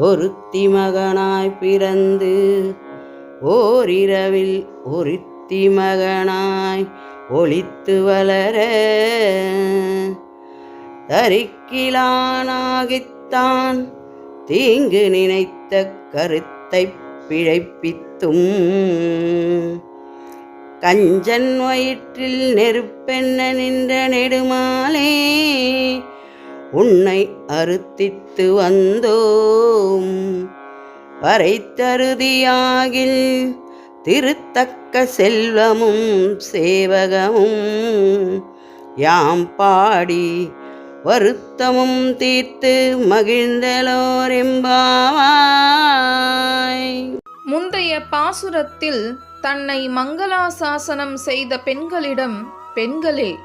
ஒருத்தி மகனாய் பிறந்து ஓரிரவில் ஒருத்தி மகனாய் ஒளித்து வளர தரிக்கிலானாகித்தான் தீங்கு நினைத்த கருத்தை பிழைப்பித்தும். கஞ்சன் வயிற்றில் நெருப்பெண்ண நின்ற நெடுமாலே உன்னை அறுத்தித்து வந்தோம். வரைத்தருதியாகில் திருத்தக்க செல்வமும் சேவகமும். யாம் பாடி வருத்தமும் தீர்த்து மகிழ்ந்தலோரெம்பாவாய். முந்தைய பாசுரத்தில் தன்னை மங்களாசாசனம் செய்த பெண்களிடம் பெண்களே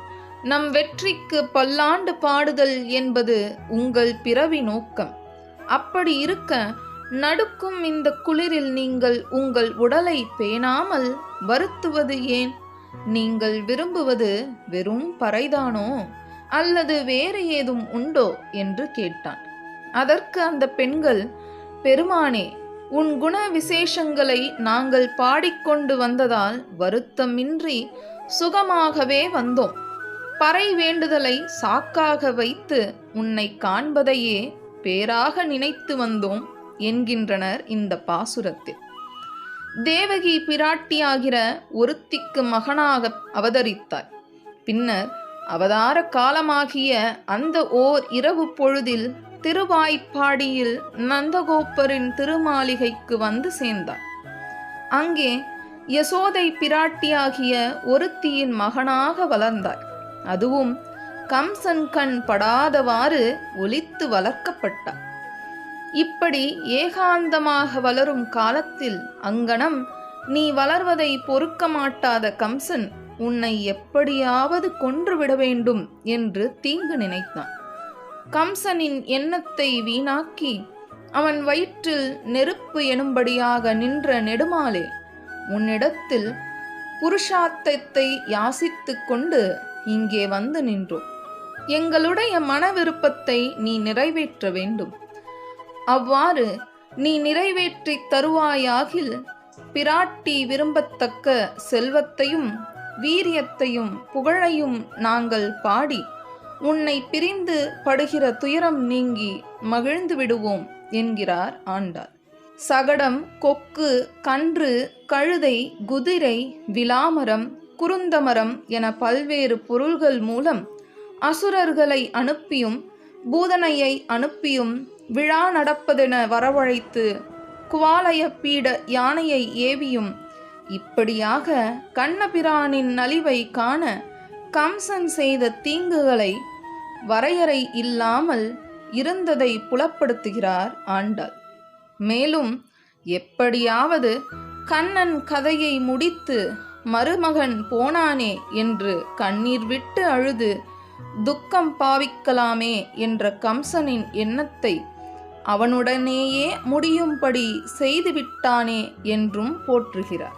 நம் வெற்றிக்கு பல்லாண்டு பாடுதல் என்பது உங்கள் பிறவி நோக்கம். அப்படி இருக்க நடுக்கும் இந்த குளிரில் நீங்கள் உங்கள் உடலை பேணாமல் வருத்துவது ஏன்? நீங்கள் விரும்புவது வெறும் பறைதானோ? அல்லது வேறு ஏதும் உண்டோ? என்று கேட்டான். அதற்கு அந்த பெண்கள் பெருமானே உன் குண விசேஷங்களை நாங்கள் பாடிக்கொண்டு வந்ததால் வருத்தமின்றி சுகமாகவே வந்தோம். பறை வேண்டுதலை சாக்காக வைத்து உன்னை காண்பதையே பேராக நினைத்து வந்தோம் என்கின்றனர் இந்த பாசுரத்தில். தேவகி பிராட்டியாகிற ஒருத்திக்கு மகனாக அவதரித்தார். பின்னர் அவதார காலமாகிய அந்த ஓர் இரவு பொழுதில் திருவாய்ப்பாடியில் நந்தகோப்பரின் திருமாளிகைக்கு வந்து சேர்ந்தார். அங்கே யசோதை பிராட்டியாகிய ஒருத்தியின் மகனாக வளர்ந்தார். அதுவும் கம்சன் கண் படாதவாறு ஒலித்து வளர்க்கப்பட்டார். இப்படி ஏகாந்தமாக வளரும் காலத்தில் அங்கனம் நீ வளர்வதை பொறுக்க மாட்டாத கம்சன் உன்னை எப்படியாவது கொன்றுவிட வேண்டும் என்று தீங்கு நினைத்தான். கம்சனின் எண்ணத்தை வீணாக்கி அவன் வயிற்றில் நெருப்பு எனும்படியாக நின்ற நெடுமாலே உன்னிடத்தில் புருஷார்த்தத்தை யாசித்துக் கொண்டு இங்கே வந்து நின்றோம் எங்களுடைய மன விருப்பத்தை நீ நிறைவேற்ற வேண்டும். அவ்வாறு நீ நிறைவேற்றி தருவாயாகில் பிராட்டி விரும்பத்தக்க செல்வத்தையும் வீரியத்தையும் புகழையும் நாங்கள் பாடி உன்னை பிரிந்து படுகிற துயரம் நீங்கி மகிழ்ந்து விடுவோம் என்கிறார் ஆண்டாள். சகடம் கொக்கு கன்று கழுதை குதிரை விலாமரம் குருந்தமரம் என பல்வேறு பொருள்கள் மூலம் அசுரர்களை அனுப்பியும் பூதனையை அனுப்பியும் விழா நடப்பதென வரவழைத்து குவாலய பீட யானையை ஏவியும். இப்படியாக கண்ணபிரானின் நலிவை காண கம்சன் செய்த தீங்குகளை வரையறை இல்லாமல் இருந்ததை புலப்படுத்துகிறார் ஆண்டாள். மேலும் எப்படியாவது கண்ணன் கதையை முடித்து மருமகன் போனானே என்று கண்ணீர் விட்டு அழுது துக்கம் பாவிக்கலாமே என்ற கம்சனின் எண்ணத்தை அவனுடனேயே முடியும்படி செய்துவிட்டானே என்றும் போற்றுகிறார்.